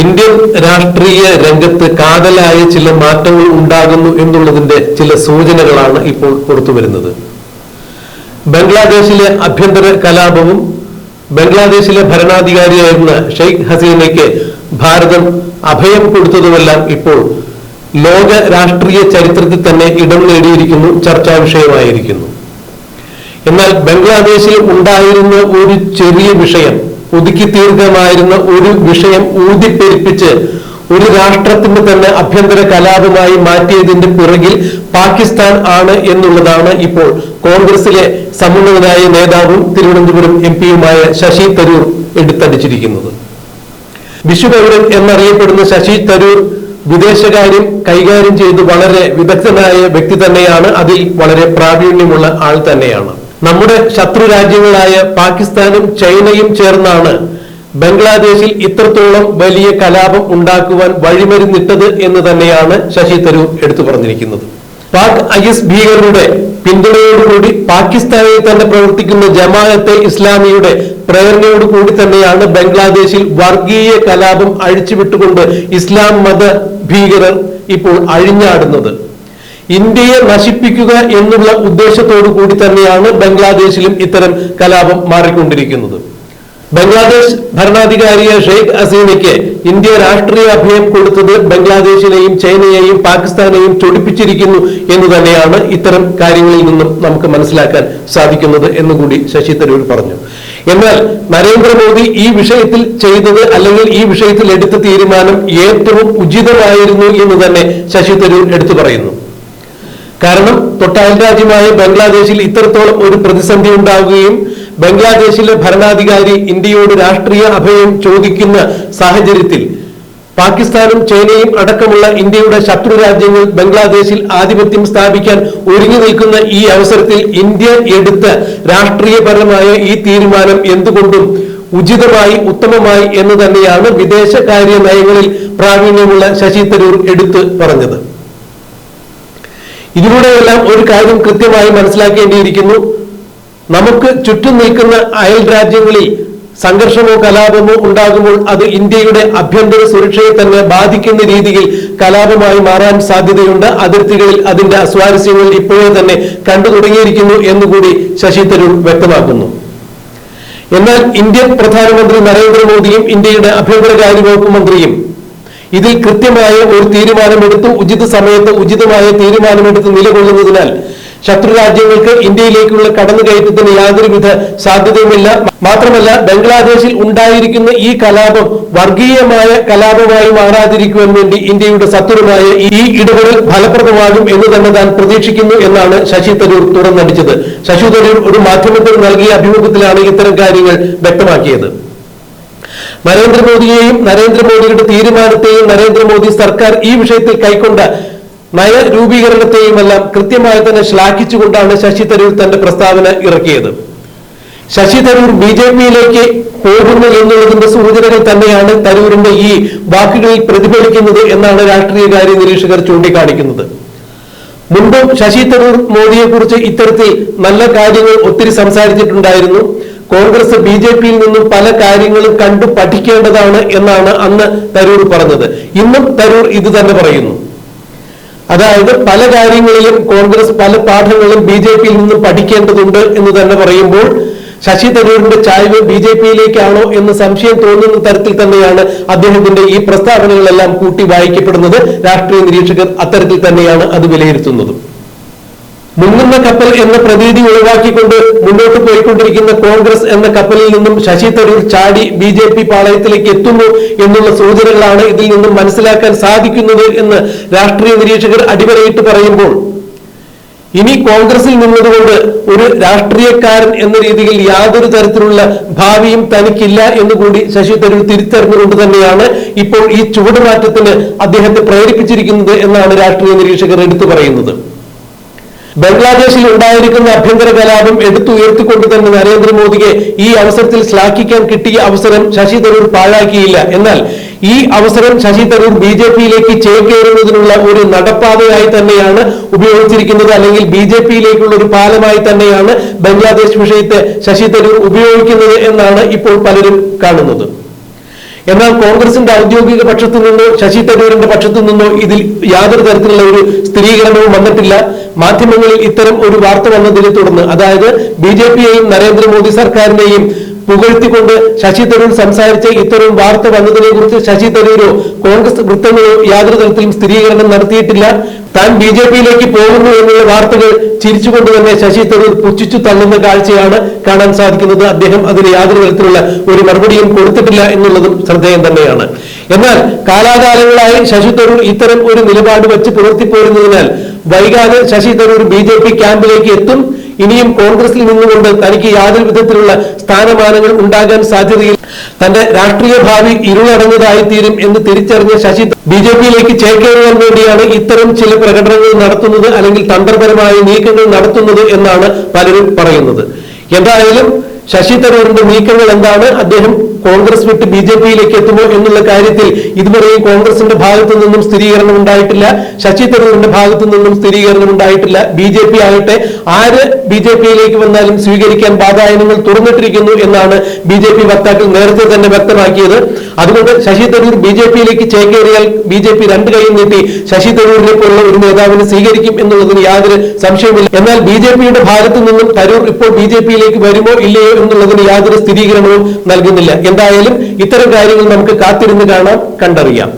Indian രാഷ്ട്രീയ രംഗത്ത് കാതലായ ചില മാറ്റങ്ങൾ ഉണ്ടാകുന്നു എന്നുള്ളതിന്റെ ചില സൂചനകളാണ് ഇപ്പോൾ പുറത്തു വരുന്നത്. ബംഗ്ലാദേശിലെ ആഭ്യന്തര കലാപവും ബംഗ്ലാദേശിലെ ഭരണാധികാരിയായിരുന്ന ഷെയ്ഖ് ഹസീനയ്ക്ക് ഭാരതം അഭയം കൊടുത്തതുമെല്ലാം ഇപ്പോൾ ലോക രാഷ്ട്രീയ ചരിത്രത്തിൽ തന്നെ ഇടം നേടിയിരിക്കുന്നു ചർച്ചാ വിഷയമായിരിക്കുന്നു. എന്നാൽ ബംഗ്ലാദേശിൽ ഉണ്ടായിരുന്ന ഒരു ചെറിയ വിഷയം ഒതുക്കി തീർക്കമായിരുന്ന ഒരു വിഷയം ഊതിപ്പെരിപ്പിച്ച് ഒരു രാഷ്ട്രത്തിന്റെ തന്നെ അഭ്യന്തര കലാപമായി മാറ്റിയതിന്റെ പിറകിൽ പാകിസ്ഥാൻ ആണ് എന്നുള്ളതാണ് ഇപ്പോൾ കോൺഗ്രസിലെ സമുന്നതനായ നേതാവും തിരുവനന്തപുരം എം പിയുമായ ശശി തരൂർ എടുത്തടിച്ചിരിക്കുന്നത്. വിശ്വപൗരൻ എന്നറിയപ്പെടുന്ന ശശി തരൂർ വിദേശകാര്യം കൈകാര്യം ചെയ്ത് വളരെ വിദഗ്ധനായ വ്യക്തി തന്നെയാണ്. അതിൽ വളരെ പ്രാവീണ്യമുള്ള ആൾ തന്നെയാണ്. നമ്മുടെ ശത്രു രാജ്യങ്ങളായ പാകിസ്ഥാനും ചൈനയും ചേർന്നാണ് ബംഗ്ലാദേശിൽ ഇത്രത്തോളം വലിയ കലാപം ഉണ്ടാക്കുവാൻ വഴിമരുന്നിട്ടത് എന്ന് തന്നെയാണ് ശശി തരൂർ എടുത്തു പറഞ്ഞിരിക്കുന്നത്. പാക് ഐ എസ് ഭീകരരുടെ പിന്തുണയോടുകൂടി പാകിസ്ഥാനിൽ തന്നെ പ്രവർത്തിക്കുന്ന ജമാഅത്തെ ഇസ്ലാമിയുടെ പ്രേരണയോടുകൂടി തന്നെയാണ് ബംഗ്ലാദേശിൽ വർഗീയ കലാപം അഴിച്ചുവിട്ടുകൊണ്ട് ഇസ്ലാം മത ഭീകരർ ഇപ്പോൾ അഴിഞ്ഞാടുന്നത്. ഇന്ത്യയെ നശിപ്പിക്കുക എന്നുള്ള ഉദ്ദേശത്തോടു കൂടി തന്നെയാണ് ബംഗ്ലാദേശിലും ഇത്തരം കലാപം മാറിക്കൊണ്ടിരിക്കുന്നത്. ബംഗ്ലാദേശ് ഭരണാധികാരിയെ ഷെയ്ഖ് ഹസീനയ്ക്ക് ഇന്ത്യ രാഷ്ട്രീയ അഭയം കൊടുത്തത് ബംഗ്ലാദേശിനെയും ചൈനയെയും പാകിസ്ഥാനെയും ചൊടിപ്പിച്ചിരിക്കുന്നു എന്ന് തന്നെയാണ് ഇത്തരം കാര്യങ്ങളിൽ നിന്നും നമുക്ക് മനസ്സിലാക്കാൻ സാധിക്കുന്നത് എന്നുകൂടി ശശി തരൂർ പറഞ്ഞു. എന്നാൽ നരേന്ദ്രമോദി ഈ വിഷയത്തിൽ ചെയ്തത് അല്ലെങ്കിൽ ഈ വിഷയത്തിൽ എടുത്ത തീരുമാനം ഏറ്റവും ഉചിതമായിരുന്നു എന്ന് തന്നെ ശശി തരൂർ എടുത്തു പറയുന്നു. കാരണം തൊട്ടയൽ രാജ്യമായ ബംഗ്ലാദേശിൽ ഇത്രത്തോളം ഒരു പ്രതിസന്ധി ഉണ്ടാവുകയും ബംഗ്ലാദേശിലെ ഭരണാധികാരി ഇന്ത്യയോട് രാഷ്ട്രീയ അഭയം ചോദിക്കുന്ന സാഹചര്യത്തിൽ പാകിസ്ഥാനും ചൈനയും അടക്കമുള്ള ഇന്ത്യയുടെ ശത്രു രാജ്യങ്ങൾ ബംഗ്ലാദേശിൽ ആധിപത്യം സ്ഥാപിക്കാൻ ഒരുങ്ങി നിൽക്കുന്ന ഈ അവസരത്തിൽ ഇന്ത്യ എടുത്ത രാഷ്ട്രീയപരമായ ഈ തീരുമാനം എന്തുകൊണ്ടും ഉചിതമായി ഉത്തമമായി എന്ന് തന്നെയാണ് വിദേശകാര്യ നയങ്ങളിൽ പ്രാവീണ്യമുള്ള ശശി തരൂർ എടുത്തു പറഞ്ഞത്. ഇതിലൂടെയെല്ലാം ഒരു കാര്യം കൃത്യമായി മനസ്സിലാക്കേണ്ടിയിരിക്കുന്നു. നമുക്ക് ചുറ്റും നിൽക്കുന്ന അയൽ രാജ്യങ്ങളിൽ സംഘർഷമോ കലാപമോ ഉണ്ടാകുമ്പോൾ അത് ഇന്ത്യയുടെ ആഭ്യന്തര സുരക്ഷയെ തന്നെ ബാധിക്കുന്ന രീതിയിൽ കലാപമായി മാറാൻ സാധ്യതയുണ്ട്. അതിർത്തികളിൽ അതിന്റെ അസ്വാരസ്യങ്ങൾ ഇപ്പോഴേ തന്നെ കണ്ടു തുടങ്ങിയിരിക്കുന്നു എന്നുകൂടി ശശി തരൂർ വ്യക്തമാക്കുന്നു. എന്നാൽ ഇന്ത്യൻ പ്രധാനമന്ത്രി നരേന്ദ്രമോദിയും ഇന്ത്യയുടെ ആഭ്യന്തര കാര്യവകുപ്പ് മന്ത്രിയും ഇതിൽ കൃത്യമായ ഒരു തീരുമാനമെടുത്ത്. ഉചിത സമയത്ത് ഉചിതമായ തീരുമാനമെടുത്ത് നിലകൊള്ളുന്നതിനാൽ ശത്രു രാജ്യങ്ങൾക്ക് ഇന്ത്യയിലേക്കുള്ള കടന്നുകയറ്റത്തിന് യാതൊരുവിധ സാധ്യതയുമില്ല. മാത്രമല്ല ബംഗ്ലാദേശിൽ ഉണ്ടായിരിക്കുന്ന ഈ കലാപം വർഗീയമായ കലാപമായി മാറാതിരിക്കുവാൻ വേണ്ടി ഇന്ത്യയുടെ സത്വരമായ ഈ ഇടപെടൽ ഫലപ്രദമാകും എന്ന് തന്നെ താൻ പ്രതീക്ഷിക്കുന്നു എന്നാണ് ശശി തരൂർ തുറന്നടിച്ചത് ശശി തരൂർ ഒരു മാധ്യമത്തിന് നൽകിയ അഭിമുഖത്തിലാണ് ഇത്തരം കാര്യങ്ങൾ വ്യക്തമാക്കിയത്. നരേന്ദ്രമോദിയെയും നരേന്ദ്രമോദിയുടെ തീരുമാനത്തെയും നരേന്ദ്രമോദി സർക്കാർ ഈ വിഷയത്തിൽ കൈക്കൊണ്ട നയരൂപീകരണത്തെയും എല്ലാം കൃത്യമായി തന്നെ ശ്ലാഘിച്ചുകൊണ്ടാണ് ശശി തരൂർ തന്റെ പ്രസ്താവന ഇറക്കിയത്. ശശി തരൂർ ബി ജെ പിയിലേക്ക് പോകുന്നു എന്നുള്ളതിന്റെ സൂചനകൾ തന്നെയാണ് തരൂരിന്റെ ഈ വാക്കുകളിൽ പ്രതിഫലിക്കുന്നത് എന്നാണ് രാഷ്ട്രീയകാര്യ നിരീക്ഷകർ ചൂണ്ടിക്കാണിക്കുന്നത്. മുമ്പും ശശി തരൂർ മോദിയെ കുറിച്ച് ഇത്തരത്തിൽ നല്ല കാര്യങ്ങൾ ഒത്തിരി സംസാരിച്ചിട്ടുണ്ടായിരുന്നു. കോൺഗ്രസ് ബി ജെ പിയിൽ നിന്നും പല കാര്യങ്ങളും കണ്ടു പഠിക്കേണ്ടതാണ് എന്നാണ് അന്ന് തരൂർ പറഞ്ഞത്. ഇന്നും തരൂർ ഇത് തന്നെ പറയുന്നു. അതായത് പല കാര്യങ്ങളിലും കോൺഗ്രസ് പല പാഠങ്ങളും ബി ജെ പിയിൽ നിന്നും പഠിക്കേണ്ടതുണ്ട് എന്ന് തന്നെ പറയുമ്പോൾ ശശി തരൂരിന്റെ ചായ്വ് ബി ജെ പിയിലേക്കാണോ എന്ന് സംശയം തോന്നുന്ന തരത്തിൽ തന്നെയാണ് അദ്ദേഹത്തിന്റെ ഈ പ്രസ്താവനകളെല്ലാം കൂട്ടി വായിക്കപ്പെടുന്നത്. രാഷ്ട്രീയ നിരീക്ഷകർ അത്തരത്തിൽ തന്നെയാണ് അത് വിലയിരുത്തുന്നത്. മുങ്ങുന്ന കപ്പൽ എന്ന പ്രതീതി ഒഴിവാക്കിക്കൊണ്ട് മുന്നോട്ട് പോയിക്കൊണ്ടിരിക്കുന്ന കോൺഗ്രസ് എന്ന കപ്പലിൽ നിന്നും ശശി തരൂർ ചാടി ബി ജെ പി പാളയത്തിലേക്ക് എത്തുന്നു എന്നുള്ള സൂചനകളാണ് ഇതിൽ നിന്നും മനസ്സിലാക്കാൻ സാധിക്കുന്നത് എന്ന് രാഷ്ട്രീയ നിരീക്ഷകർ അടിവരയിട്ട് പറയുമ്പോൾ ഇനി കോൺഗ്രസിൽ നിന്നതുകൊണ്ട് ഒരു രാഷ്ട്രീയക്കാരൻ എന്ന രീതിയിൽ യാതൊരു തരത്തിലുള്ള ഭാവിയും തനിക്കില്ല എന്ന് കൂടി ശശി തരൂർ തിരിച്ചറിഞ്ഞുകൊണ്ട് തന്നെയാണ് ഇപ്പോൾ ഈ ചുവടുമാറ്റത്തിന് അദ്ദേഹത്തെ പ്രേരിപ്പിച്ചിരിക്കുന്നത് എന്നാണ് രാഷ്ട്രീയ നിരീക്ഷകർ എടുത്തു പറയുന്നത്. ബംഗ്ലാദേശിൽ ഉണ്ടായിരിക്കുന്ന അഭ്യന്തര കലാപം എടുത്തുയർത്തിക്കൊണ്ട് തന്നെ നരേന്ദ്രമോദിയെ ഈ അവസരത്തിൽ ശ്ലാഘിക്കാൻ കിട്ടിയ അവസരം ശശി തരൂർ പാഴാക്കിയില്ല. എന്നാൽ ഈ അവസരം ശശി തരൂർ ബി ജെ പിയിലേക്ക് ചേക്കേറുന്നതിനുള്ള ഒരു നടപ്പാതയായി തന്നെയാണ് ഉപയോഗിച്ചിരിക്കുന്നത്. അല്ലെങ്കിൽ ബി ജെ പിയിലേക്കുള്ള ഒരു പാലമായി തന്നെയാണ് ബംഗ്ലാദേശ് വിഷയത്തെ ശശി തരൂർ ഉപയോഗിക്കുന്നത് എന്നാണ് ഇപ്പോൾ പലരും കാണുന്നത്. എന്നാൽ കോൺഗ്രസിന്റെ ഔദ്യോഗിക പക്ഷത്തു നിന്നോ ശശി തരൂരിന്റെ പക്ഷത്തു നിന്നോ ഇതിൽ യാതൊരു തരത്തിലുള്ള ഒരു സ്ഥിരീകരണവും വന്നിട്ടില്ല. മാധ്യമങ്ങളിൽ ഇത്തരം ഒരു വാർത്ത വന്നതിനെ തുടർന്ന് അതായത് ബി ജെ പിയെയും നരേന്ദ്രമോദി സർക്കാരിനെയും പുകഴ്ത്തിക്കൊണ്ട് ശശി തരൂർ സംസാരിച്ച ഇത്തരം വാർത്ത വന്നതിനെ കുറിച്ച് ശശി തരൂരോ കോൺഗ്രസ് വൃത്തങ്ങളോ യാതൊരു തരത്തിലും സ്ഥിരീകരണം നടത്തിയിട്ടില്ല. താൻ ബി ജെ പിയിലേക്ക് പോകുന്നു എന്നുള്ള വാർത്തകൾ ചിരിച്ചുകൊണ്ട് തന്നെ ശശി തരൂർ പുച്ഛിച്ചു തള്ളുന്ന കാഴ്ചയാണ് കാണാൻ സാധിക്കുന്നത്. അദ്ദേഹം അതിന് യാതൊരു തരത്തിലുള്ള ഒരു മറുപടിയും കൊടുത്തിട്ടില്ല എന്നുള്ളതും ശ്രദ്ധേയം തന്നെയാണ്. എന്നാൽ കാലാകാലങ്ങളായി ശശി തരൂർ ഇത്തരം ഒരു നിലപാട് വെച്ച് പുലർത്തിപ്പോരുന്നതിനാൽ വൈകാതെ Shashi Tharoor B J P ക്യാമ്പിലേക്ക് എത്തും. ഇനിയും കോൺഗ്രസിൽ നിന്നുകൊണ്ട് തനിക്ക് യാതൊരു വിധത്തിലുള്ള സ്ഥാനമാനങ്ങൾ ഉണ്ടാകാൻ സാധ്യതയിൽ തന്റെ രാഷ്ട്രീയ ഭാവി ഇരുളടങ്ങുന്നതായി തീരും എന്ന് തിരിച്ചറിഞ്ഞ ശശി ബി ജെ പിയിലേക്ക് ചേക്കേറുവാൻ വേണ്ടിയാണ് ഇത്തരം ചില പ്രകടനങ്ങൾ നടത്തുന്നത് അല്ലെങ്കിൽ തന്ത്രപരമായ നീക്കങ്ങൾ നടത്തുന്നത് എന്നാണ് പലരും പറയുന്നത്. എന്തായാലും ശശി തരൂരിന്റെ നീക്കങ്ങൾ എന്താണ്? അദ്ദേഹം കോൺഗ്രസ് വിട്ട് ബി ജെ പിയിലേക്ക് എത്തുമോ എന്നുള്ള കാര്യത്തിൽ ഇതുവരെയും കോൺഗ്രസിന്റെ ഭാഗത്തു നിന്നും സ്ഥിരീകരണം ഉണ്ടായിട്ടില്ല. ശശി തരൂരിന്റെ ഭാഗത്തു നിന്നും സ്ഥിരീകരണം ഉണ്ടായിട്ടില്ല. ബി ജെ പി ആകട്ടെ ആര് ബി ജെ പിയിലേക്ക് വന്നാലും സ്വീകരിക്കാൻ വാതായനങ്ങൾ തുറന്നിട്ടിരിക്കുന്നു എന്നാണ് ബി ജെ പി വക്താക്കൾ നേരത്തെ തന്നെ വ്യക്തമാക്കിയത്. അതുകൊണ്ട് ശശി തരൂർ ബി ജെ പിയിലേക്ക് ചേക്കേറിയാൽ ബി ജെ പി രണ്ട് കൈയും നീട്ടി ശശി തരൂരിനെ പോലുള്ള ഒരു നേതാവിനെ സ്വീകരിക്കും എന്നുള്ളതിന് യാതൊരു സംശയമില്ല എന്നാൽ ബി ജെ പിയുടെ ഭാഗത്തു നിന്നും തരൂർ ഇപ്പോൾ ബി ജെ പിയിലേക്ക് വരുമോ ഇല്ലയോ എന്നുള്ളതിന് യാതൊരു സ്ഥിരീകരണവും നൽകുന്നില്ല. എന്തായാലും ഇത്തരം കാര്യങ്ങൾ നമുക്ക് കാത്തിരുന്ന് കാണാം കണ്ടറിയാം.